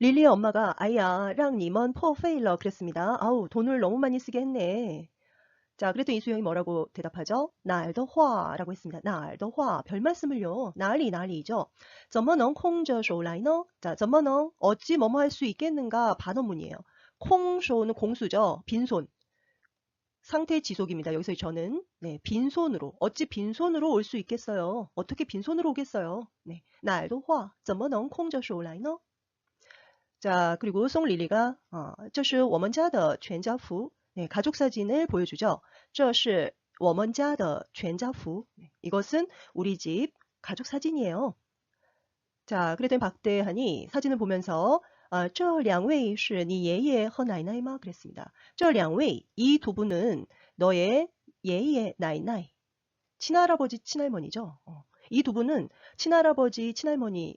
릴리의 엄마가 아이야, 랑 니먼 퍼페일러 그랬습니다. 아우, 돈을 너무 많이 쓰게 했네. 자, 그랬더니 이수영이 뭐라고 대답하죠? 날더화라고 했습니다. 날더화, 별 말씀을요. 난리 난리죠. 怎么能 空着手来呢? 자, 怎么能 어찌 뭐뭐 할 수 있겠는가 반어문이에요. 콩쇼는 공수죠. 빈손. 상태 지속입니다. 여기서 저는 네, 빈손으로 어찌 빈손으로 올 수 있겠어요? 어떻게 빈손으로 오겠어요? 네, 날도 화, 怎么能空着手来呢? 자, 그리고 송리리가 어, 这是我们家的全家福. 네, 가족 사진을 보여주죠. 这是我们家的全家福. 네, 이것은 우리 집 가족 사진이에요. 자, 그랬더니 박대한이 사진을 보면서 아, 这两位是你爷爷和奶奶吗? 그랬습니다. 这两位, 이 두 분은 너의 예예, 나이나이. 친할아버지, 친할머니죠. 어, 이 두 분은 친할아버지, 친할머니예요.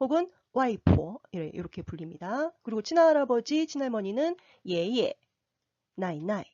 혹은 와이포 이렇게 불립니다. 그리고 친할아버지, 친할머니는 예예, 나이나이